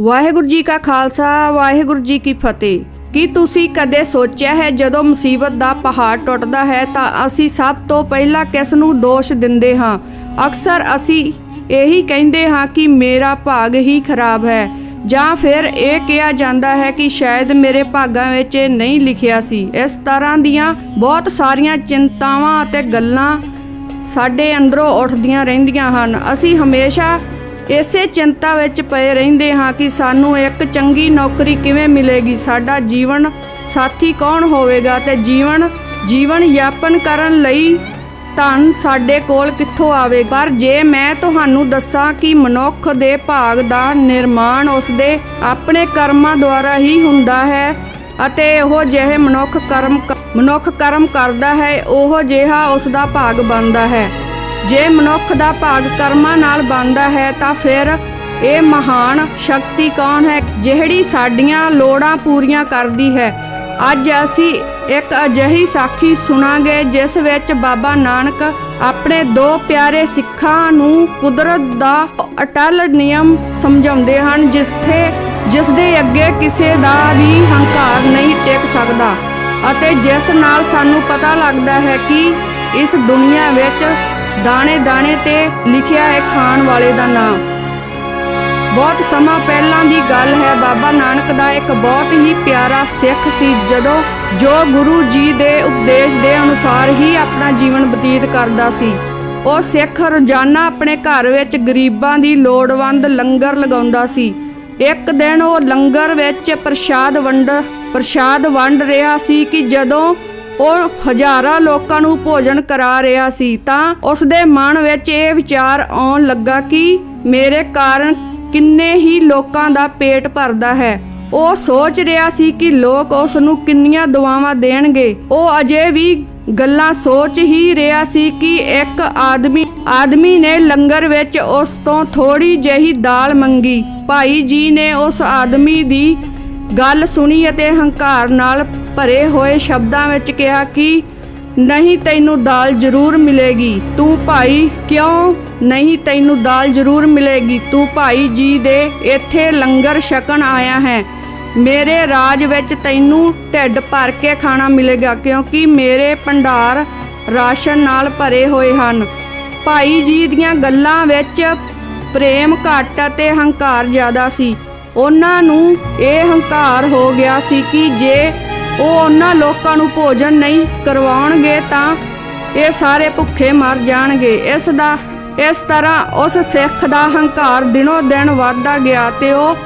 ਵਾਹਿਗੁਰੂ ਜੀ ਕਾ ਖਾਲਸਾ, ਵਾਹਿਗੁਰੂ ਜੀ ਕੀ ਫਤਿਹ। ਕੀ ਤੁਸੀਂ ਕਦੇ ਸੋਚਿਆ ਹੈ ਜਦੋਂ ਮੁਸੀਬਤ ਦਾ ਪਹਾੜ ਟੁੱਟਦਾ ਹੈ ਤਾਂ ਅਸੀਂ ਸਭ ਤੋਂ ਪਹਿਲਾਂ ਕਿਸ ਨੂੰ ਦੋਸ਼ ਦਿੰਦੇ ਹਾਂ? ਅਕਸਰ ਅਸੀਂ ਇਹੀ ਕਹਿੰਦੇ ਹਾਂ ਕਿ ਮੇਰਾ ਭਾਗ ਹੀ ਖਰਾਬ ਹੈ। ਜਾਂ ਫਿਰ ਇਹ ਕਿਹਾ ਜਾਂਦਾ ਹੈ ਕਿ ਸ਼ਾਇਦ ਮੇਰੇ ਭਾਗਾਂ ਵਿੱਚ ਇਹ ਨਹੀਂ ਲਿਖਿਆ ਸੀ। ਇਸ ਤਰ੍ਹਾਂ ਦੀਆਂ ਬਹੁਤ ਸਾਰੀਆਂ ਚਿੰਤਾਵਾਂ ਅਤੇ ਗੱਲਾਂ ਸਾਡੇ ਅੰਦਰੋਂ ਉੱਠਦੀਆਂ ਰਹਿੰਦੀਆਂ ਹਨ। ਅਸੀਂ ਹਮੇਸ਼ਾ ਇਸੇ ਚਿੰਤਾ ਵਿੱਚ ਪਏ ਰਹਿੰਦੇ ਹਾਂ ਕਿ ਸਾਨੂੰ ਇੱਕ ਚੰਗੀ ਨੌਕਰੀ ਕਿਵੇਂ ਮਿਲੇਗੀ? ਸਾਡਾ ਜੀਵਨ ਸਾਥੀ ਕੌਣ ਹੋਵੇਗਾ ਤੇ ਜੀਵਨ ਜੀਵਨ ਯਾਪਨ ਕਰਨ ਲਈ ਧਨ ਸਾਡੇ ਕੋਲ ਕਿੱਥੋਂ ਆਵੇ? ਪਰ ਜੇ ਮੈਂ ਤੁਹਾਨੂੰ ਦੱਸਾਂ ਕਿ ਮਨੁੱਖ ਦੇ ਭਾਗ ਦਾ ਨਿਰਮਾਣ ਉਸਦੇ ਆਪਣੇ ਕਰਮਾਂ ਦੁਆਰਾ ਹੀ ਹੁੰਦਾ ਹੈ ਅਤੇ ਉਹ ਜਿਹੇ ਮਨੁੱਖ ਕਰਮ ਮਨੁੱਖ ਕਰਮ ਕਰਦਾ ਹੈ, ਉਹ ਜਿਹਾ ਉਸ ਦਾ ਭਾਗ ਬਣਦਾ ਹੈ। ਜੇ ਮਨੁੱਖ ਦਾ ਭਾਗ ਕਰਮਾਂ ਨਾਲ ਬਣਦਾ ਹੈ ਤਾਂ ਫਿਰ ਇਹ ਮਹਾਨ ਸ਼ਕਤੀ ਕੌਣ ਹੈ ਜਿਹੜੀ ਸਾਡੀਆਂ ਲੋੜਾਂ ਪੂਰੀਆਂ ਕਰਦੀ ਹੈ? ਅੱਜ ਅਸੀਂ ਇੱਕ ਅਜਿਹੀ ਸਾਖੀ ਸੁਣਾਂਗੇ ਜਿਸ ਵਿੱਚ ਬਾਬਾ ਨਾਨਕ ਆਪਣੇ ਦੋ ਪਿਆਰੇ ਸਿੱਖਾਂ ਨੂੰ ਕੁਦਰਤ ਦਾ ਅਟਲ ਨਿਯਮ ਸਮਝਾਉਂਦੇ ਹਨ, ਜਿੱਥੇ ਜਿਸ ਦੇ ਅੱਗੇ ਕਿਸੇ ਦਾ ਵੀ ਹੰਕਾਰ ਨਹੀਂ ਟਿਕ ਸਕਦਾ ਅਤੇ ਜਿਸ ਨਾਲ ਸਾਨੂੰ ਪਤਾ ਲੱਗਦਾ ਹੈ ਕਿ ਇਸ ਦੁਨੀਆ ਵਿੱਚ ਦਾਣੇ ਦਾਣੇ ਤੇ ਲਿਖਿਆ ਹੈ ਖਾਣ ਵਾਲੇ ਦਾ ਨਾਮ। ਬਹੁਤ ਸਮਾਂ ਪਹਿਲਾਂ ਦੀ ਗੱਲ ਹੈ, ਬਾਬਾ ਨਾਨਕ ਦਾ ਇੱਕ ਬਹੁਤ ਹੀ ਪਿਆਰਾ ਸਿੱਖ ਸੀ, ਜਦੋਂ ਜੋ ਗੁਰੂ ਜੀ ਦੇ ਉਪਦੇਸ਼ ਦੇ ਅਨੁਸਾਰ ਹੀ ਆਪਣਾ ਜੀਵਨ ਬਤੀਤ ਕਰਦਾ ਸੀ। ਉਹ ਸਿੱਖ ਰੋਜ਼ਾਨਾ ਆਪਣੇ ਘਰ ਵਿੱਚ ਗਰੀਬਾਂ ਦੀ ਲੋੜਵੰਦ ਲੰਗਰ ਲਗਾਉਂਦਾ ਸੀ। ਇੱਕ ਦਿਨ ਉਹ ਲੰਗਰ ਵਿੱਚ ਪ੍ਰਸ਼ਾਦ ਵੰਡ ਪ੍ਰਸ਼ਾਦ ਵੰਡ ਰਿਹਾ ਸੀ ਕਿ ਜਦੋਂ ਉਹ ਹਜ਼ਾਰਾਂ ਲੋਕਾਂ ਨੂੰ ਭੋਜਨ ਕਰਾ ਰਿਹਾ ਸੀ, ਤਾਂ ਉਸ ਦੇ ਮਨ ਵਿੱਚ ਇਹ ਵਿਚਾਰ ਆਉਣ ਲੱਗਾ ਕਿ ਮੇਰੇ ਕਾਰਨ ਕਿੰਨੇ ਹੀ ਲੋਕਾਂ ਦਾ ਪੇਟ ਭਰਦਾ ਹੈ। ਉਹ ਸੋਚ ਰਿਹਾ ਸੀ ਕਿ ਲੋਕ ਉਸ ਨੂੰ ਕਿੰਨੀਆਂ ਦੁਆਵਾਂ ਦੇਣਗੇ। ਉਹ ਅਜੇ ਵੀ ਗੱਲਾਂ ਸੋਚ ਹੀ ਰਿਹਾ ਸੀ ਕਿ ਇੱਕ ਆਦਮੀ ਆਦਮੀ ਨੇ ਲੰਗਰ ਵਿੱਚ ਉਸ ਤੋਂ ਥੋੜੀ ਜਿਹੀ ਦਾਲ ਮੰਗੀ। ਭਾਈ ਜੀ ਨੇ ਉਸ ਆਦਮੀ ਦੀ ਗੱਲ ਸੁਣੀ ਅਤੇ ਹੰਕਾਰ ਨਾਲ ਭਰੇ ਹੋਏ ਸ਼ਬਦਾਂ ਵਿੱਚ ਕਿਹਾ ਕਿ ਨਹੀਂ ਤੈਨੂੰ ਦਾਲ ਜ਼ਰੂਰ ਮਿਲੇਗੀ। ਤੂੰ ਭਾਈ ਕਿਉਂ ਨਹੀਂ ਤੈਨੂੰ ਦਾਲ ਜ਼ਰੂਰ ਮਿਲੇਗੀ? ਤੂੰ ਭਾਈ ਜੀ ਦੇ ਇੱਥੇ ਲੰਗਰ ਛਕਣ ਆਇਆ ਹੈ। ਮੇਰੇ ਰਾਜ ਵਿੱਚ ਤੈਨੂੰ ਢਿੱਡ ਭਰ ਕੇ ਖਾਣਾ ਮਿਲੇਗਾ ਕਿਉਂਕਿ ਮੇਰੇ ਭੰਡਾਰ ਰਾਸ਼ਨ ਨਾਲ ਭਰੇ ਹੋਏ ਹਨ। ਭਾਈ ਜੀ ਦੀਆਂ ਗੱਲਾਂ ਵਿੱਚ ਪ੍ਰੇਮ ਘੱਟ ਅਤੇ ਹੰਕਾਰ ਜ਼ਿਆਦਾ ਸੀ। ਉਹਨਾਂ ਨੂੰ ਇਹ ਹੰਕਾਰ ਹੋ ਗਿਆ ਸੀ ਕਿ ਜੇ ਉਹ ਉਹਨਾਂ ਲੋਕਾਂ ਨੂੰ ਭੋਜਨ ਨਹੀਂ ਕਰਵਾਉਣਗੇ ਤਾਂ ਇਹ ਸਾਰੇ ਭੁੱਖੇ ਮਰ ਜਾਣਗੇ। ਇਸ ਦਾ, ਇਸ ਤਰ੍ਹਾਂ ਉਸ ਸਿੱਖ ਦਾ ਹੰਕਾਰ ਦਿਨੋ ਦਿਨ ਵੱਧਦਾ ਗਿਆ ਤੇ ਉਹ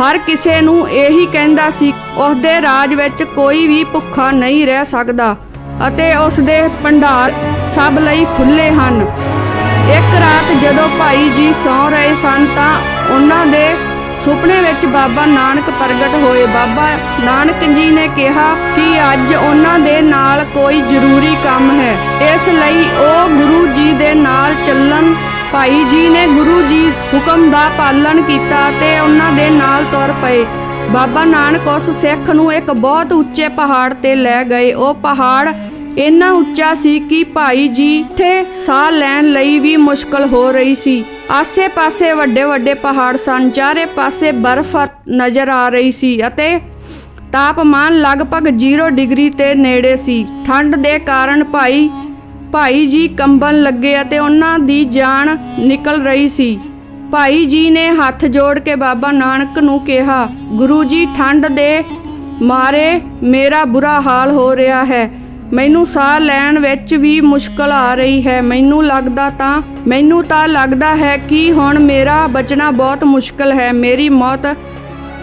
ਹਰ ਕਿਸੇ ਨੂੰ ਇਹੀ ਕਹਿੰਦਾ ਸੀ ਉਸ ਦੇ ਰਾਜ ਵਿੱਚ ਕੋਈ ਵੀ ਭੁੱਖਾ ਨਹੀਂ ਰਹਿ ਸਕਦਾ ਅਤੇ ਉਸ ਦੇ ਭੰਡਾਰ ਸਭ ਲਈ ਖੁੱਲੇ ਹਨ। ਇੱਕ ਰਾਤ ਜਦੋਂ ਭਾਈ ਜੀ ਸੌਂ ਰਹੇ ਸਨ ਤਾਂ ਉਹਨਾਂ ਦੇ ਸੁਪਨੇ ਵਿੱਚ ਬਾਬਾ ਨਾਨਕ ਪ੍ਰਗਟ ਹੋਏ। ਬਾਬਾ ਨਾਨਕ ਜੀ ਨੇ ਕਿਹਾ ਕਿ ਅੱਜ ਉਹਨਾਂ ਦੇ ਨਾਲ ਕੋਈ ਜ਼ਰੂਰੀ ਕੰਮ ਹੈ। ਇਸ ਲਈ ਉਹ ਗੁਰੂ ਜੀ ਦੇ ਨਾਲ ਚੱਲਣ। ਭਾਈ ਜੀ ਨੇ ਗੁਰੂ ਜੀ ਹੁਕਮ ਦਾ ਪਾਲਣ ਕੀਤਾ ਤੇ ਉਹਨਾਂ ਦੇ ਨਾਲ ਤੁਰ ਪਏ। ਬਾਬਾ ਨਾਨਕ ਉਸ ਸਿੱਖ ਨੂੰ ਇੱਕ ਬਹੁਤ ਉੱਚੇ ਪਹਾੜ ਤੇ ਲੈ ਗਏ। ਉਹ ਪਹਾੜ ਇੰਨਾ ਉੱਚਾ ਸੀ ਕਿ ਭਾਈ ਜੀ ਇੱਥੇ ਸਾਹ ਲੈਣ ਲਈ ਵੀ ਮੁਸ਼ਕਲ ਹੋ ਰਹੀ ਸੀ। ਆਸੇ-ਪਾਸੇ ਵੱਡੇ-ਵੱਡੇ ਪਹਾੜ ਸਨ, ਚਾਰੇ ਪਾਸੇ ਬਰਫ਼ ਨਜ਼ਰ ਆ ਰਹੀ ਸੀ ਅਤੇ ਤਾਪਮਾਨ ਲਗਭਗ 0 ਡਿਗਰੀ ਤੇ ਨੇੜੇ ਸੀ। ਠੰਡ ਦੇ ਕਾਰਨ ਭਾਈ ਭਾਈ ਜੀ ਕੰਬਣ ਲੱਗੇ ਅਤੇ ਉਹਨਾਂ ਦੀ ਜਾਨ ਨਿਕਲ ਰਹੀ ਸੀ। ਭਾਈ ਜੀ ਨੇ ਹੱਥ ਜੋੜ ਕੇ ਬਾਬਾ ਨਾਨਕ ਨੂੰ ਕਿਹਾ, ਗੁਰੂ ਜੀ, ਠੰਡ ਦੇ ਮਾਰੇ ਮੇਰਾ ਬੁਰਾ ਹਾਲ ਹੋ ਰਿਹਾ ਹੈ। ਮੈਨੂੰ ਸਾਹ ਲੈਣ ਵਿੱਚ ਵੀ ਮੁਸ਼ਕਲ ਆ ਰਹੀ ਹੈ। ਮੈਨੂੰ ਲੱਗਦਾ ਤਾਂ ਮੈਨੂੰ ਤਾਂ ਲੱਗਦਾ ਹੈ ਕਿ ਹੁਣ ਮੇਰਾ ਬਚਣਾ ਬਹੁਤ ਮੁਸ਼ਕਲ ਹੈ। ਮੇਰੀ ਮੌਤ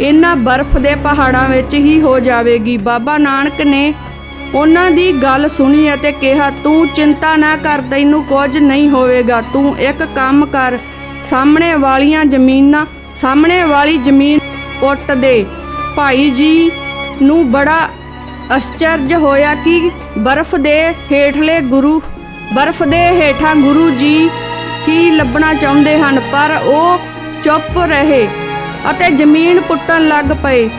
ਇਹਨਾਂ ਬਰਫ਼ ਦੇ ਪਹਾੜਾਂ ਵਿੱਚ ਹੀ ਹੋ ਜਾਵੇਗੀ। ਬਾਬਾ ਨਾਨਕ ਨੇ ਉਹਨਾਂ ਦੀ ਗੱਲ ਸੁਣੀ ਅਤੇ ਕਿਹਾ, ਤੂੰ ਚਿੰਤਾ ਨਾ ਕਰ, ਤੈਨੂੰ ਕੁਝ ਨਹੀਂ ਹੋਵੇਗਾ। ਤੂੰ ਇੱਕ ਕੰਮ ਕਰ, ਸਾਹਮਣੇ ਵਾਲੀਆਂ ਜ਼ਮੀਨਾਂ, ਸਾਹਮਣੇ ਵਾਲੀ ਜ਼ਮੀਨ ਪੁੱਟ ਦੇ। ਭਾਈ ਜੀ ਨੂੰ ਬੜਾ ਅਚਰਜ ਹੋਇਆ ਕਿ ਬਰਫ਼ ਦੇ ਹੇਠਲੇ ਗੁਰੂ, ਬਰਫ਼ ਦੇ ਹੇਠਾਂ ਗੁਰੂ ਜੀ ਕੀ ਲੱਭਣਾ ਚਾਹੁੰਦੇ ਹਨ, ਪਰ ਉਹ ਚੁੱਪ ਰਹੇ ਅਤੇ ਜ਼ਮੀਨ ਪੁੱਟਣ ਲੱਗ ਪਏ।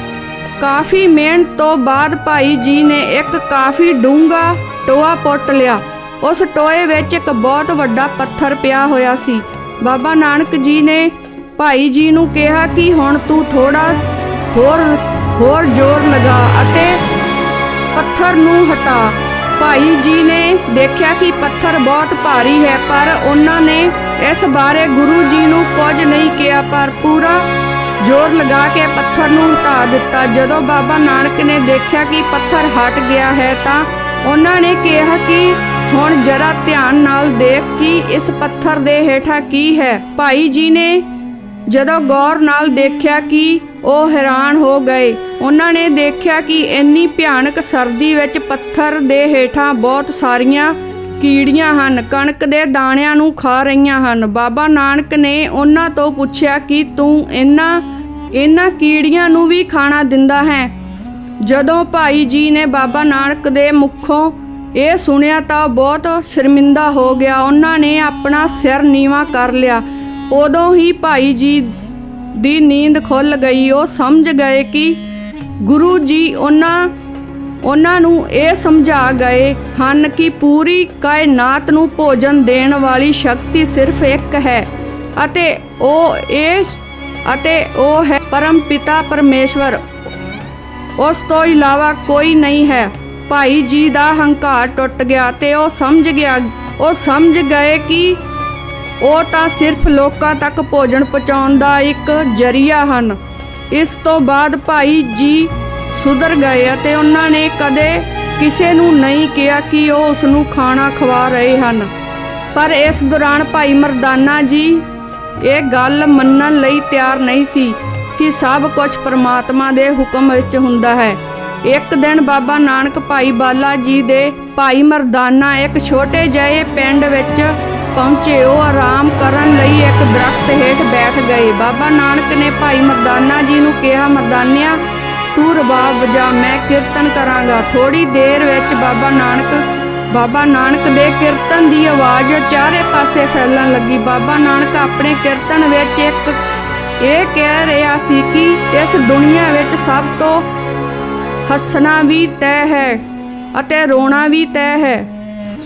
ਕਾਫੀ ਮਿਹਨਤ ਤੋਂ ਬਾਅਦ ਭਾਈ ਜੀ ਨੇ ਇੱਕ ਕਾਫੀ ਡੂੰਘਾ ਟੋਆ ਪੁੱਟ ਲਿਆ। ਉਸ ਟੋਏ ਵਿੱਚ ਇੱਕ ਬਹੁਤ ਵੱਡਾ ਪੱਥਰ ਪਿਆ ਹੋਇਆ ਸੀ। ਬਾਬਾ ਨਾਨਕ ਜੀ ਨੇ ਭਾਈ ਜੀ ਨੂੰ ਕਿਹਾ ਕਿ ਹੁਣ ਤੂੰ ਥੋੜਾ ਹੋਰ ਹੋਰ ਜ਼ੋਰ ਲਗਾ ਅਤੇ ਪੱਥਰ ਨੂੰ ਹਟਾ। ਭਾਈ ਜੀ ਨੇ ਦੇਖਿਆ ਕਿ ਪੱਥਰ ਬਹੁਤ ਭਾਰੀ ਹੈ, ਪਰ ਉਹਨਾਂ ਨੇ ਇਸ ਬਾਰੇ ਗੁਰੂ ਜੀ ਨੂੰ ਕੁਝ ਨਹੀਂ ਕਿਹਾ, ਪਰ ਪੂਰਾ ਜ਼ੋਰ ਲਗਾ ਕੇ ਪੱਥਰ ਨੂੰ ਹਟਾ ਦਿੱਤਾ। ਜਦੋਂ ਬਾਬਾ ਨਾਨਕ ਨੇ ਦੇਖਿਆ ਕਿ ਪੱਥਰ ਹਟ ਗਿਆ ਹੈ, ਤਾਂ ਉਹਨਾਂ ਨੇ ਕਿਹਾ ਕਿ ਹੁਣ ਜਰਾ ਧਿਆਨ ਨਾਲ ਦੇਖ ਕਿ ਇਸ ਪੱਥਰ ਦੇ ਹੇਠਾਂ ਕੀ ਹੈ। ਭਾਈ ਜੀ ਨੇ ਜਦੋਂ ਗੌਰ ਨਾਲ ਦੇਖਿਆ ਕਿ ਉਹ ਹੈਰਾਨ ਹੋ ਗਏ ਉਹਨਾਂ ਨੇ ਦੇਖਿਆ ਕਿ ਇੰਨੀ ਭਿਆਨਕ ਸਰਦੀ ਵਿੱਚ ਪੱਥਰ ਦੇ ਹੇਠਾਂ ਬਹੁਤ ਸਾਰੀਆਂ ਕੀੜੀਆਂ ਹਨ, ਕਣਕ ਦੇ ਦਾਣਿਆਂ ਨੂੰ ਖਾ ਰਹੀਆਂ ਹਨ। ਬਾਬਾ ਨਾਨਕ ਨੇ ਉਹਨਾਂ ਤੋਂ ਪੁੱਛਿਆ ਕਿ ਤੂੰ ਇਹਨਾਂ ਇਹਨਾਂ ਕੀੜੀਆਂ ਨੂੰ ਵੀ ਖਾਣਾ ਦਿੰਦਾ ਹੈ? ਜਦੋਂ ਭਾਈ ਜੀ ਨੇ ਬਾਬਾ ਨਾਨਕ ਦੇ ਮੁਖੋਂ ਇਹ ਸੁਣਿਆ ਤਾਂ ਬਹੁਤ ਸ਼ਰਮਿੰਦਾ ਹੋ ਗਿਆ। ਉਹਨਾਂ ਨੇ ਆਪਣਾ ਸਿਰ ਨੀਵਾ ਕਰ ਲਿਆ। ਉਦੋਂ ਹੀ ਭਾਈ ਜੀ ਦੀ ਨੀਂਦ ਖੁੱਲ ਗਈ। ਉਹ ਸਮਝ ਗਏ ਕਿ ਗੁਰੂ ਜੀ ਉਹਨਾਂ ਉਹਨਾਂ ਨੂੰ ਇਹ ਸਮਝਾ ਗਏ ਹਨ ਕਿ ਪੂਰੀ ਕਾਇਨਾਤ ਨੂੰ ਭੋਜਨ ਦੇਣ ਵਾਲੀ ਸ਼ਕਤੀ ਸਿਰਫ ਇੱਕ ਹੈ ਅਤੇ ਉਹ ਇਹ, ਅਤੇ ਉਹ ਹੈ ਪਰਮ ਪਿਤਾ ਪਰਮੇਸ਼ਵਰ। ਉਸ ਤੋਂ ਇਲਾਵਾ ਕੋਈ ਨਹੀਂ ਹੈ। ਭਾਈ ਜੀ ਦਾ ਹੰਕਾਰ ਟੁੱਟ ਗਿਆ ਤੇ ਉਹ ਸਮਝ ਗਿਆ, ਉਹ ਸਮਝ ਗਏ ਕਿ ਉਹ ਤਾਂ ਸਿਰਫ ਲੋਕਾਂ ਤੱਕ ਭੋਜਨ ਪਹੁੰਚਾਉਣ ਦਾ ਇੱਕ ਜਰੀਆ ਹਨ। ਇਸ ਤੋਂ ਬਾਅਦ ਭਾਈ ਜੀ ਸੁਧਰ ਗਏ ਅਤੇ ਉਹਨਾਂ ਨੇ ਕਦੇ ਕਿਸੇ ਨੂੰ ਨਹੀਂ ਕਿਹਾ ਕਿ ਉਹ ਉਸ ਨੂੰ ਖਾਣਾ ਖਵਾ ਰਹੇ ਹਨ। ਪਰ ਇਸ ਦੌਰਾਨ ਭਾਈ ਮਰਦਾਨਾ ਜੀ ਇਹ ਗੱਲ ਮੰਨਣ ਲਈ ਤਿਆਰ ਨਹੀਂ ਸੀ ਕਿ ਸਭ ਕੁਝ ਪਰਮਾਤਮਾ ਦੇ ਹੁਕਮ ਵਿੱਚ ਹੁੰਦਾ ਹੈ। ਇੱਕ ਦਿਨ ਬਾਬਾ ਨਾਨਕ ਭਾਈ ਬਾਲਾ ਜੀ ਦੇ ਭਾਈ ਮਰਦਾਨਾ ਇੱਕ ਛੋਟੇ ਜਿਹੇ ਪਿੰਡ ਵਿੱਚ ਪਹੁੰਚੇ, ਉਹ ਆਰਾਮ ਕਰਨ ਲਈ ਇੱਕ ਦਰਖਤ ਹੇਠ ਬੈਠ ਗਏ। ਬਾਬਾ ਨਾਨਕ ਨੇ ਭਾਈ ਮਰਦਾਨਾ ਜੀ ਨੂੰ ਕਿਹਾ, ਮਰਦਾਨਿਆ, ਤੂੰ ਰਬਾਬ ਵਜਾ, ਮੈਂ ਕੀਰਤਨ ਕਰਾਂਗਾ। ਥੋੜੀ ਦੇਰ ਵਿੱਚ ਬਾਬਾ ਨਾਨਕ ਬਾਬਾ ਨਾਨਕ ਦੇ ਕੀਰਤਨ ਦੀ ਆਵਾਜ਼ ਚਾਰੇ ਪਾਸੇ ਫੈਲਣ ਲੱਗੀ। ਬਾਬਾ ਨਾਨਕ ਆਪਣੇ ਕੀਰਤਨ ਵਿੱਚ ਇੱਕ ਇਹ ਕਹਿ ਰਿਹਾ ਸੀ ਕਿ ਇਸ ਦੁਨੀਆ ਵਿੱਚ ਸਭ ਤੋਂ ਹੱਸਣਾ ਵੀ ਤੈਅ ਹੈ ਅਤੇ ਰੋਣਾ ਵੀ ਤੈਅ ਹੈ।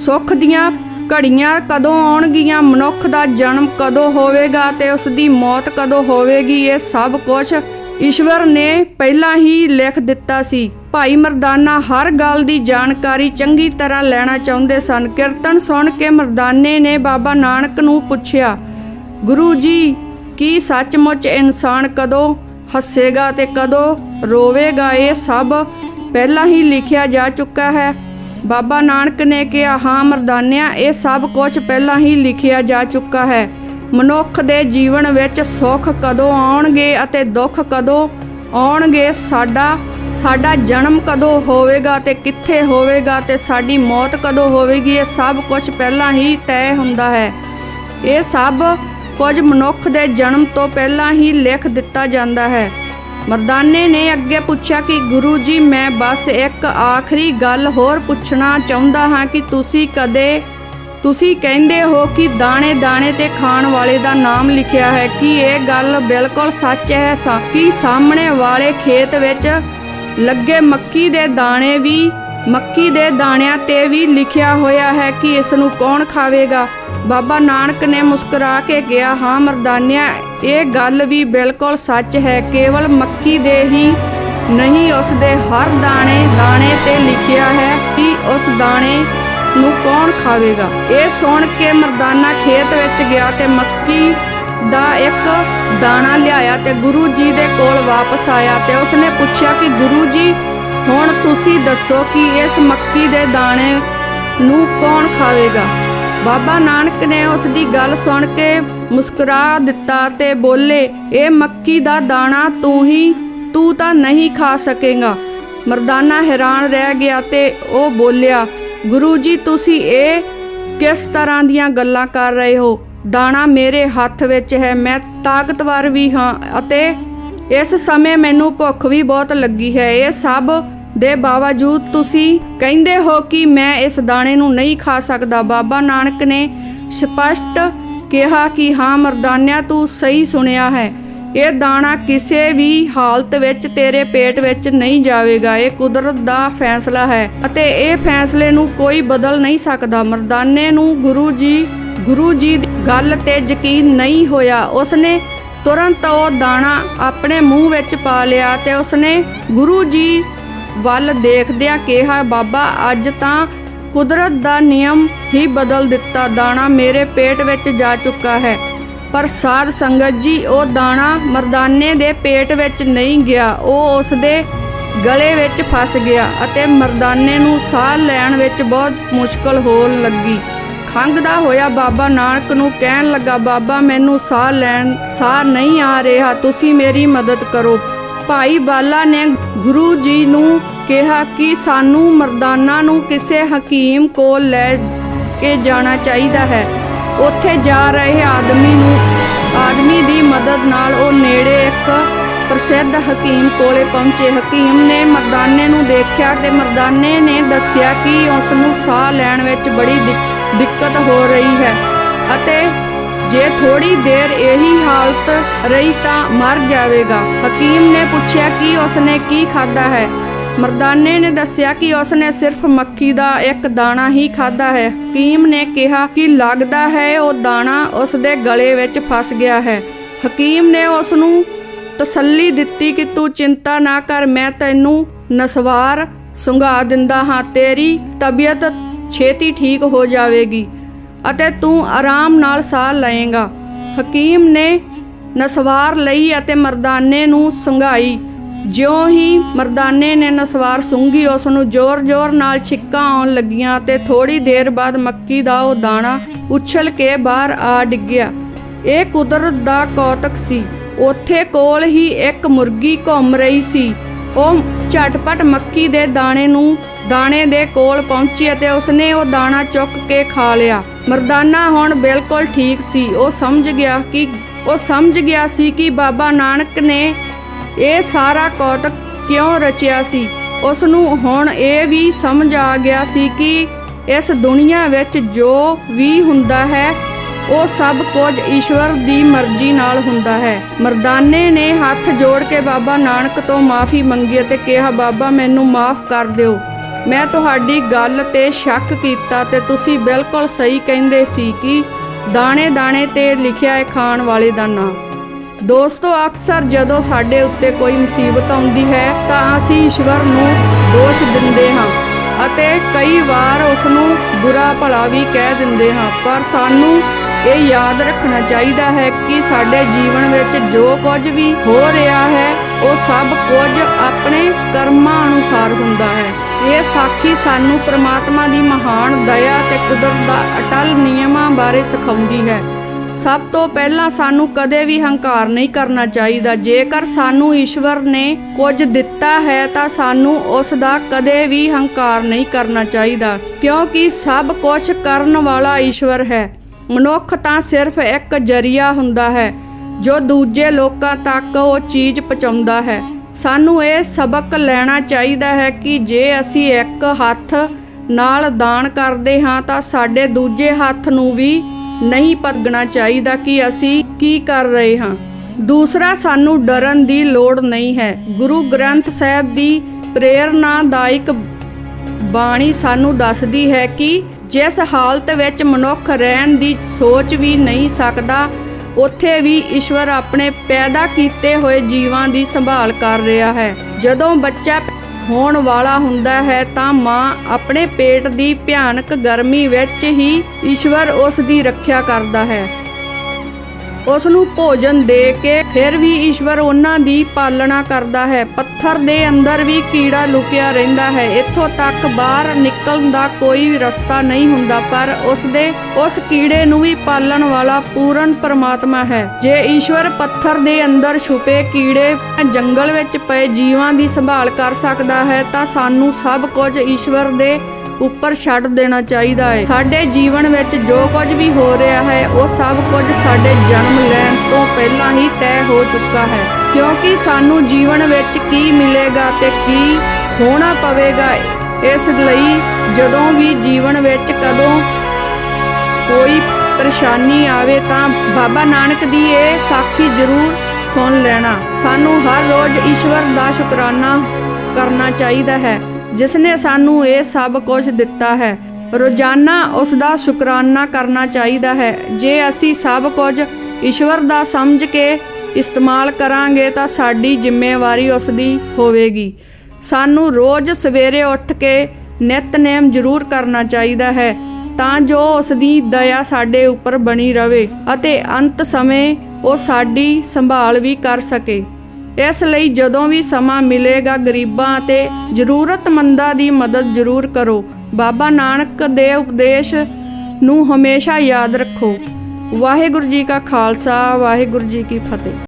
ਸੁੱਖ ਦੀਆਂ ਘੜੀਆਂ ਕਦੋਂ ਆਉਣਗੀਆਂ? ਮਨੁੱਖ ਦਾ ਜਨਮ ਕਦੋਂ ਹੋਵੇਗਾ ਤੇ ਉਸ ਦੀ ਮੌਤ ਕਦੋਂ ਹੋਵੇਗੀ? ਇਹ ਸਭ ਕੁਝ ਈਸ਼ਵਰ ਨੇ ਪਹਿਲਾਂ ਹੀ ਲਿਖ ਦਿੱਤਾ ਸੀ। ਭਾਈ ਮਰਦਾਨਾ, ਹਰ ਗੱਲ ਦੀ ਜਾਣਕਾਰੀ ਚੰਗੀ ਤਰ੍ਹਾਂ ਲੈਣਾ ਚਾਹੁੰਦੇ ਸਨ। ਕੀਰਤਨ ਸੁਣ ਕੇ ਮਰਦਾਨੇ ਨੇ ਬਾਬਾ ਨਾਨਕ ਨੂੰ ਪੁੱਛਿਆ, ਗੁਰੂ ਜੀ, ਕੀ ਸੱਚਮੁੱਚ ਇਨਸਾਨ ਕਦੋਂ ਹੱਸੇਗਾ ਤੇ ਕਦੋਂ ਰੋਵੇਗਾ? ਇਹ ਸਭ ਪਹਿਲਾਂ ਹੀ ਲਿਖਿਆ ਜਾ ਚੁੱਕਾ ਹੈ। ਬਾਬਾ ਨਾਨਕ ਨੇ ਕਿਹਾ, ਹਾਂ ਮਰਦਾਨਿਆ, ਇਹ ਸਭ ਕੁਝ ਪਹਿਲਾਂ ਹੀ ਲਿਖਿਆ ਜਾ ਚੁੱਕਾ ਹੈ। ਮਨੁੱਖ ਦੇ ਜੀਵਨ ਵਿੱਚ ਸੁੱਖ ਕਦੋਂ ਆਉਣਗੇ ਅਤੇ ਦੁੱਖ ਕਦੋਂ ਆਉਣਗੇ? ਸਾਡਾ ਸਾਡਾ ਜਨਮ ਕਦੋਂ ਹੋਵੇਗਾ ਤੇ ਕਿੱਥੇ ਹੋਵੇਗਾ ਤੇ ਸਾਡੀ ਮੌਤ ਕਦੋਂ ਹੋਵੇਗੀ? ਇਹ ਸਭ ਕੁਝ ਪਹਿਲਾਂ ਹੀ ਤੈਅ ਹੁੰਦਾ ਹੈ। ਇਹ ਸਭ ਕੁਝ ਮਨੁੱਖ ਦੇ ਜਨਮ ਤੋਂ ਪਹਿਲਾਂ ਹੀ ਲਿਖ ਦਿੱਤਾ ਜਾਂਦਾ ਹੈ। ਮਰਦਾਨੇ ਨੇ ਅੱਗੇ ਪੁੱਛਿਆ ਕਿ, ਗੁਰੂ ਜੀ, ਮੈਂ ਬਸ ਇੱਕ ਆਖਰੀ ਗੱਲ ਹੋਰ ਪੁੱਛਣਾ ਚਾਹੁੰਦਾ ਹਾਂ ਕਿ ਤੁਸੀਂ ਕਦੇ, ਤੁਸੀਂ ਕਹਿੰਦੇ ਹੋ ਕਿ ਦਾਣੇ ਦਾਣੇ ਤੇ ਖਾਣ ਵਾਲੇ ਦਾ ਨਾਮ ਲਿਖਿਆ ਹੈ। ਕਿ ਇਹ ਗੱਲ ਬਿਲਕੁਲ ਸੱਚ ਹੈ? ਸਾ ਸਾਹਮਣੇ ਵਾਲੇ ਖੇਤ ਵਿੱਚ ਲੱਗੇ ਮੱਕੀ ਦੇ ਦਾਣੇ ਵੀ, ਮੱਕੀ ਦੇ ਦਾਣਿਆਂ ਤੇ ਵੀ ਲਿਖਿਆ ਹੋਇਆ ਹੈ ਕਿ ਇਸ ਨੂੰ ਕੌਣ ਖਾਵੇਗਾ? ਬਾਬਾ ਨਾਨਕ ਨੇ ਮੁਸਕਰਾ ਕੇ ਕਿਹਾ, ਹਾਂ ਮਰਦਾਨਿਆ, ਇਹ ਗੱਲ ਵੀ ਬਿਲਕੁਲ ਸੱਚ ਹੈ। ਕੇਵਲ ਮੱਕੀ ਦੇ ਹੀ ਨਹੀਂ, ਉਸ ਦੇ ਹਰ ਦਾਣੇ ਦਾਣੇ ਤੇ ਲਿਖਿਆ ਹੈ ਕਿ ਉਸ ਦਾਣੇ ਨੂੰ ਕੌਣ ਖਾਵੇਗਾ। ਇਹ ਸੁਣ ਕੇ ਮਰਦਾਨਾ ਖੇਤ ਵਿੱਚ ਗਿਆ ਤੇ ਮੱਕੀ ਦਾ ਇੱਕ ਦਾਣਾ ਲਿਆਇਆ ਤੇ ਗੁਰੂ ਜੀ ਦੇ ਕੋਲ ਵਾਪਸ ਆਇਆ ਤੇ ਉਸਨੇ ਪੁੱਛਿਆ ਕਿ ਗੁਰੂ ਜੀ, ਹੁਣ ਤੁਸੀਂ ਦੱਸੋ ਕਿ ਇਸ ਮੱਕੀ ਦੇ ਦਾਣੇ ਨੂੰ ਕੌਣ ਖਾਵੇਗਾ? ਬਾਬਾ ਨਾਨਕ ਨੇ ਉਸ ਦੀ ਗੱਲ ਸੁਣ ਕੇ ਮੁਸਕਰਾ ਦਿੱਤਾ ਤੇ ਬੋਲੇ, ਇਹ ਮੱਕੀ ਦਾ ਦਾਣਾ ਤੂੰ ਹੀ, ਤੂੰ ਤਾਂ ਨਹੀਂ ਖਾ ਸਕੇਗਾ। ਮਰਦਾਨਾ ਹੈਰਾਨ ਰਹਿ ਗਿਆ ਤੇ ਉਹ ਬੋਲਿਆ, ਗੁਰੂ ਜੀ, ਤੁਸੀਂ ਇਹ ਕਿਸ ਤਰ੍ਹਾਂ ਦੀਆਂ ਗੱਲਾਂ ਕਰ ਰਹੇ ਹੋ? ਦਾਣਾ ਮੇਰੇ ਹੱਥ ਵਿੱਚ ਹੈ, ਮੈਂ ਤਾਕਤਵਰ ਵੀ ਹਾਂ ਅਤੇ ਇਸ ਸਮੇਂ ਮੈਨੂੰ ਭੁੱਖ ਵੀ ਬਹੁਤ ਲੱਗੀ ਹੈ। ਇਹ ਸਭ ਦੇ ਬਾਵਜੂਦ ਤੁਸੀਂ ਕਹਿੰਦੇ ਹੋ ਕਿ ਮੈਂ ਇਸ ਦਾਣੇ ਨੂੰ ਨਹੀਂ ਖਾ ਸਕਦਾ। ਬਾਬਾ ਨਾਨਕ ਨੇ ਸਪਸ਼ਟ ਕਿਹਾ ਕਿ ਹਾਂ, ਮਰਦਾਨਿਆ, ਤੂੰ ਸਹੀ ਸੁਣਿਆ ਹੈ। ਇਹ ਦਾਣਾ ਕਿਸੇ ਵੀ ਹਾਲਤ ਵਿੱਚ ਤੇਰੇ ਪੇਟ ਵਿੱਚ ਨਹੀਂ ਜਾਵੇਗਾ। ਇਹ ਕੁਦਰਤ ਦਾ ਫੈਸਲਾ ਹੈ ਅਤੇ ਇਹ ਫੈਸਲੇ ਨੂੰ ਕੋਈ ਬਦਲ ਨਹੀਂ ਸਕਦਾ। ਮਰਦਾਨੇ ਨੂੰ ਗੁਰੂ ਜੀ ਗੁਰੂ ਜੀ ਦੀ ਗੱਲ ਤੇ ਯਕੀਨ ਨਹੀਂ ਹੋਇਆ। ਉਸਨੇ ਤੁਰੰਤ ਉਹ ਦਾਣਾ ਆਪਣੇ ਮੂੰਹ ਵਿੱਚ ਪਾ ਲਿਆ ਤੇ ਉਸਨੇ ਗੁਰੂ ਜੀ ਵੱਲ ਦੇਖਦਿਆਂ ਕਿਹਾ, ਬਾਬਾ, ਅੱਜ ਤਾਂ ਕੁਦਰਤ ਦਾ ਨਿਯਮ ਹੀ ਬਦਲ ਦਿੱਤਾ। ਦਾਣਾ ਮੇਰੇ ਪੇਟ ਵਿੱਚ ਜਾ ਚੁੱਕਾ ਹੈ, ਪਰ ਸਾਧ ਸੰਗਤ ਜੀ, ਉਹ ਦਾਣਾ ਮਰਦਾਨੇ ਦੇ ਪੇਟ ਵਿੱਚ ਨਹੀਂ ਗਿਆ। ਉਹ ਉਸਦੇ ਗਲੇ ਵਿੱਚ ਫਸ ਗਿਆ ਅਤੇ ਮਰਦਾਨੇ ਨੂੰ ਸਾਹ ਲੈਣ ਵਿੱਚ ਬਹੁਤ ਮੁਸ਼ਕਲ ਹੋਣ ਲੱਗੀ। ਖੰਗਦਾ ਹੋਇਆ, ਬਾਬਾ ਨਾਨਕ ਨੂੰ ਕਹਿਣ ਲੱਗਾ, ਬਾਬਾ, ਮੈਨੂੰ ਸਾਹ ਲੈਣ, ਸਾਹ ਨਹੀਂ ਆ ਰਿਹਾ। ਤੁਸੀਂ ਮੇਰੀ ਮਦਦ ਕਰੋ। ਭਾਈ ਬਾਲਾ ਨੇ ਗੁਰੂ ਜੀ ਨੂੰ ਕਿਹਾ ਕਿ ਸਾਨੂੰ ਮਰਦਾਨਾ ਨੂੰ ਕਿਸੇ ਹਕੀਮ ਕੋਲ ਲੈ ਕੇ ਜਾਣਾ ਚਾਹੀਦਾ ਹੈ। ਉੱਥੇ ਜਾ ਰਹੇ ਆਦਮੀ ਨੂੰ, ਆਦਮੀ ਦੀ ਮਦਦ ਨਾਲ ਉਹ ਨੇੜੇ ਇੱਕ ਪ੍ਰਸਿੱਧ ਹਕੀਮ ਕੋਲੇ ਪਹੁੰਚੇ। ਹਕੀਮ ਨੇ ਮਰਦਾਨੇ ਨੂੰ ਦੇਖਿਆ ਤੇ ਮਰਦਾਨੇ ਨੇ ਦੱਸਿਆ ਕਿ ਉਸ ਨੂੰ ਸਾਹ ਲੈਣ ਵਿੱਚ ਬੜੀ ਦਿੱਕਤ ਹੋ ਰਹੀ ਹੈ ਅਤੇ ਜੇ ਥੋੜੀ ਦੇਰ ਇਹੀ ਹਾਲਤ ਰਹੀ ਤਾਂ ਮਰ ਜਾਵੇਗਾ। ਹਕੀਮ ਨੇ ਪੁੱਛਿਆ ਕਿ ਉਸਨੇ ਕੀ ਖਾਦਾ ਹੈ। ਮਰਦਾਨੇ ਨੇ ਦੱਸਿਆ ਕਿ ਉਸਨੇ ਸਿਰਫ ਮੱਖੀ ਦਾ ਇੱਕ ਦਾਣਾ ਹੀ ਖਾਦਾ ਹੈ। ਹਕੀਮ ਨੇ ਕਿਹਾ ਕਿ ਲੱਗਦਾ ਹੈ ਉਹ ਦਾਣਾ ਉਸਦੇ ਗਲੇ ਵਿੱਚ ਫਸ ਗਿਆ ਹੈ। ਹਕੀਮ ਨੇ ਉਸ ਨੂੰ ਤਸੱਲੀ ਦਿੱਤੀ ਕਿ ਤੂੰ ਚਿੰਤਾ ਨਾ ਕਰ, ਮੈਂ ਤੈਨੂੰ ਨਸਵਾਰ ਸੁੰਘਾ ਦਿੰਦਾ ਹਾਂ। ਤੇਰੀ ਤਬੀਅਤ ਛੇਤੀ ਠੀਕ ਹੋ ਜਾਵੇਗੀ। ਅਤੇ ਤੂੰ ਆਰਾਮ ਨਾਲ ਸਾਹ ਲਏਗਾ। ਹਕੀਮ ਨੇ ਨਸਵਾਰ ਲਈ ਅਤੇ ਮਰਦਾਨੇ ਨੂੰ ਸੰਘਾਈ। ਜਿਉਂ ਹੀ ਮਰਦਾਨੇ ਨੇ ਨਸਵਾਰ ਸੁੰਘੀ, ਉਸ ਨੂੰ ਜ਼ੋਰ-ਜ਼ੋਰ ਨਾਲ ਛਿੱਕਾਂ ਆਉਣ ਲੱਗੀਆਂ ਤੇ ਥੋੜੀ ਦੇਰ ਬਾਅਦ ਮੱਕੀ ਦਾ ਉਹ ਦਾਣਾ ਉਛਲ ਕੇ ਬਾਹਰ ਆ ਡਿੱਗਿਆ। ਇਹ ਕੁਦਰਤ ਦਾ ਕੌਤਕ ਸੀ। ਉੱਥੇ ਕੋਲ ਹੀ ਇੱਕ ਮੁਰਗੀ ਘੁੰਮ ਰਹੀ ਸੀ। ਉਹ ਝਟਪਟ ਮੱਕੀ ਦੇ ਦਾਣੇ ਨੂੰ ਦਾਣੇ ਦੇ ਕੋਲ ਪਹੁੰਚੀ ਅਤੇ ਉਸਨੇ ਉਹ ਦਾਣਾ ਚੁੱਕ ਕੇ ਖਾ ਲਿਆ। ਮਰਦਾਨਾ ਹੁਣ ਬਿਲਕੁਲ ਠੀਕ ਸੀ। ਉਹ ਸਮਝ ਗਿਆ ਕਿ, ਉਹ ਸਮਝ ਗਿਆ ਸੀ ਕਿ ਬਾਬਾ ਨਾਨਕ ਨੇ ਇਹ ਸਾਰਾ ਕੌਤਕ ਕਿਉਂ ਰਚਿਆ ਸੀ। ਉਸ ਨੂੰ ਹੁਣ ਇਹ ਵੀ ਸਮਝ ਆ ਗਿਆ ਸੀ ਕਿ ਇਸ ਦੁਨੀਆ ਵਿੱਚ ਜੋ ਵੀ ਹੁੰਦਾ ਹੈ ਉਹ ਸਭ ਕੁਝ ਈਸ਼ਵਰ ਦੀ ਮਰਜ਼ੀ ਨਾਲ ਹੁੰਦਾ ਹੈ। ਮਰਦਾਨੇ ਨੇ ਹੱਥ ਜੋੜ ਕੇ ਬਾਬਾ ਨਾਨਕ ਤੋਂ ਮਾਫੀ ਮੰਗੀ ਅਤੇ ਕਿਹਾ, ਬਾਬਾ, ਮੈਨੂੰ ਮਾਫ ਕਰ ਦਿਓ। ਮੈਂ ਤੁਹਾਡੀ ਗੱਲ ਤੇ ਸ਼ੱਕ ਕੀਤਾ ਤੇ ਤੁਸੀਂ ਬਿਲਕੁਲ ਸਹੀ ਕਹਿੰਦੇ ਸੀ ਕਿ ਦਾਣੇ ਦਾਣੇ ਤੇ ਲਿਖਿਆ ਹੈ ਖਾਣ ਵਾਲੇ ਦਾ ਨਾਂ। ਦੋਸਤੋ, ਅਕਸਰ ਜਦੋਂ ਸਾਡੇ ਉੱਤੇ ਕੋਈ ਮੁਸੀਬਤ ਆਉਂਦੀ ਹੈ ਤਾਂ ਅਸੀਂ ਈਸ਼ਵਰ ਨੂੰ ਦੋਸ਼ ਦਿੰਦੇ ਹਾਂ ਅਤੇ ਕਈ ਵਾਰ ਉਸ ਨੂੰ ਬੁਰਾ ਭਲਾ ਵੀ ਕਹਿ ਦਿੰਦੇ ਹਾਂ। ਪਰ ਸਾਨੂੰ ਇਹ ਯਾਦ ਰੱਖਣਾ ਚਾਹੀਦਾ ਹੈ ਕਿ ਸਾਡੇ ਜੀਵਨ ਵਿੱਚ ਜੋ ਕੁਝ ਵੀ ਹੋ ਰਿਹਾ ਹੈ, ਉਹ ਸਭ ਕੁਝ ਆਪਣੇ ਕਰਮਾਂ ਅਨੁਸਾਰ ਹੁੰਦਾ ਹੈ। ਇਹ ਸਾਖੀ ਸਾਨੂੰ ਪ੍ਰਮਾਤਮਾ ਦੀ ਮਹਾਨ ਦਇਆ ਤੇ ਕੁਦਰਤ ਦਾ ਅਟਲ ਨਿਯਮਾਂ ਬਾਰੇ ਸਿਖਾਉਂਦੀ ਹੈ। ਸਭ ਤੋਂ ਪਹਿਲਾਂ ਸਾਨੂੰ ਕਦੇ ਵੀ ਹੰਕਾਰ ਨਹੀਂ ਕਰਨਾ ਚਾਹੀਦਾ। ਜੇਕਰ ਸਾਨੂੰ ਈਸ਼ਵਰ ਨੇ ਕੁਝ ਦਿੱਤਾ ਹੈ, ਤਾਂ ਸਾਨੂੰ ਉਸ ਦਾ ਕਦੇ ਵੀ ਹੰਕਾਰ ਨਹੀਂ ਕਰਨਾ ਚਾਹੀਦਾ, ਕਿਉਂਕਿ ਸਭ ਕੁਝ ਕਰਨ ਵਾਲਾ ਈਸ਼ਵਰ ਹੈ। ਮਨੁੱਖ ਤਾਂ ਸਿਰਫ ਇੱਕ ਜਰੀਆ ਹੁੰਦਾ ਹੈ, ਜੋ ਦੂਜੇ ਲੋਕਾਂ ਤੱਕ ਉਹ ਚੀਜ਼ ਪਹੁੰਚਾਉਂਦਾ ਹੈ। ਸਾਨੂੰ ਇਹ ਸਬਕ ਲੈਣਾ ਚਾਹੀਦਾ ਹੈ ਕਿ ਜੇ ਅਸੀਂ ਇੱਕ ਹੱਥ ਨਾਲ ਦਾਨ ਕਰਦੇ ਹਾਂ ਤਾਂ ਸਾਡੇ ਦੂਜੇ ਹੱਥ ਨੂੰ ਵੀ ਨਹੀਂ ਪਰਗਣਾ ਚਾਹੀਦਾ ਕਿ ਅਸੀਂ ਕੀ ਕਰ ਰਹੇ ਹਾਂ। ਦੂਸਰਾ, ਸਾਨੂੰ ਡਰਨ ਦੀ ਲੋੜ ਨਹੀਂ ਹੈ। ਗੁਰੂ ਗ੍ਰੰਥ ਸਾਹਿਬ ਦੀ ਪ੍ਰੇਰਨਾਦਾਇਕ ਬਾਣੀ ਸਾਨੂੰ ਦੱਸਦੀ ਹੈ ਕਿ ਜਿਸ ਹਾਲਤ ਵਿੱਚ ਮਨੁੱਖ ਰਹਿਣ ਦੀ ਸੋਚ ਵੀ ਨਹੀਂ ਸਕਦਾ, ਉੱਥੇ ਵੀ ਈਸ਼ਵਰ ਆਪਣੇ ਪੈਦਾ ਕੀਤੇ ਹੋਏ ਜੀਵਾਂ ਦੀ ਸੰਭਾਲ ਕਰ ਰਿਹਾ ਹੈ। ਜਦੋਂ ਬੱਚਾ ਹੋਣ ਵਾਲਾ ਹੁੰਦਾ ਹੈ ਤਾਂ ਮਾਂ ਆਪਣੇ ਪੇਟ ਦੀ ਭਿਆਨਕ ਗਰਮੀ ਵਿੱਚ ਹੀ ਈਸ਼ਵਰ ਉਸ ਦੀ ਰੱਖਿਆ ਕਰਦਾ ਹੈ। ਉਸ ਨੂੰ ਭੋਜਨ ਦੇ ਕੇ ਫਿਰ ਵੀ ਈਸ਼ਵਰ ਉਹਨਾਂ ਦੀ ਪਾਲਣਾ ਕਰਦਾ ਹੈ। ਪੱਥਰ ਦੇ ਅੰਦਰ ਵੀ ਕੀੜਾ ਲੁਕਿਆ ਰਹਿੰਦਾ ਹੈ। ਇੱਥੋਂ ਤੱਕ ਬਾਹਰ ਨਿਕਲਣ ਦਾ ਕੋਈ ਵੀ ਰਸਤਾ ਨਹੀਂ ਹੁੰਦਾ, ਪਰ ਉਸ ਦੇ ਉਸ ਕੀੜੇ ਨੂੰ ਵੀ ਪਾਲਣ ਵਾਲਾ ਪੂਰਨ ਪਰਮਾਤਮਾ ਹੈ। ਜੇ ਈਸ਼ਵਰ ਪੱਥਰ ਦੇ ਅੰਦਰ ਛੁਪੇ ਕੀੜੇ ਜੰਗਲ ਵਿੱਚ ਪਏ ਜੀਵਾਂ ਦੀ ਸੰਭਾਲ ਕਰ ਸਕਦਾ ਹੈ, ਤਾਂ ਸਾਨੂੰ ਸਭ ਕੁਝ ਈਸ਼ਵਰ ਦੇ ਉੱਪਰ ਛੱਡ ਦੇਣਾ ਚਾਹੀਦਾ ਹੈ। ਸਾਡੇ ਜੀਵਨ ਵਿੱਚ ਜੋ ਕੁਝ ਵੀ ਹੋ ਰਿਹਾ ਹੈ, ਉਹ ਸਭ ਕੁਝ ਸਾਡੇ ਜਨਮ ਲੈਣ ਤੋਂ ਪਹਿਲਾਂ ਹੀ ਤੈਅ ਹੋ ਚੁੱਕਾ ਹੈ। ਕਿਉਂਕਿ ਸਾਨੂੰ ਜੀਵਨ ਵਿੱਚ ਕੀ ਮਿਲੇਗਾ ਤੇ ਕੀ ਹੋਣਾ ਪਵੇਗਾ, ਇਸ ਲਈ ਜਦੋਂ ਵੀ ਜੀਵਨ ਵਿੱਚ ਕਦੋਂ ਕੋਈ ਪਰੇਸ਼ਾਨੀ ਆਵੇ ਤਾਂ ਬਾਬਾ ਨਾਨਕ ਦੀ ਇਹ ਸਾਖੀ ਜ਼ਰੂਰ ਸੁਣ ਲੈਣਾ। ਸਾਨੂੰ ਹਰ ਰੋਜ਼ ਈਸ਼ਵਰ ਦਾ ਸ਼ੁਕਰਾਨਾ ਕਰਨਾ ਚਾਹੀਦਾ ਹੈ। ਜਿਸ ਨੇ ਸਾਨੂੰ ਇਹ ਸਭ ਕੁਝ ਦਿੱਤਾ ਹੈ। ਰੋਜ਼ਾਨਾ ਉਸ ਦਾ ਸ਼ੁਕਰਾਨਾ ਕਰਨਾ ਚਾਹੀਦਾ ਹੈ। ਜੇ ਅਸੀਂ ਸਭ ਕੁਝ ਈਸ਼ਵਰ ਦਾ ਸਮਝ ਕੇ ਇਸਤੇਮਾਲ ਕਰਾਂਗੇ ਤਾਂ ਸਾਡੀ ਜ਼ਿੰਮੇਵਾਰੀ ਉਸ ਦੀ ਹੋਵੇਗੀ। ਸਾਨੂੰ ਰੋਜ਼ ਸਵੇਰੇ ਉੱਠ ਕੇ ਨਿਤਨੇਮ ਜ਼ਰੂਰ ਕਰਨਾ ਚਾਹੀਦਾ ਹੈ ਤਾਂ ਜੋ ਉਸ ਦੀ ਦਇਆ ਸਾਡੇ ਉੱਪਰ ਬਣੀ ਰਹੇ ਅਤੇ ਅੰਤ ਸਮੇਂ ਉਹ ਸਾਡੀ ਸੰਭਾਲ ਵੀ ਕਰ ਸਕੇ। ਇਸ ਲਈ ਜਦੋਂ ਵੀ ਸਮਾਂ ਮਿਲੇਗਾ ਗਰੀਬਾਂ ਅਤੇ ਜ਼ਰੂਰਤਮੰਦਾਂ ਦੀ ਮਦਦ ਜ਼ਰੂਰ ਕਰੋ। ਬਾਬਾ ਨਾਨਕ ਦੇ ਉਪਦੇਸ਼ ਨੂੰ ਹਮੇਸ਼ਾ ਯਾਦ ਰੱਖੋ। ਵਾਹਿਗੁਰੂ ਜੀ ਕਾ ਖਾਲਸਾ, ਵਾਹਿਗੁਰੂ ਜੀ ਕੀ ਫਤਿਹ।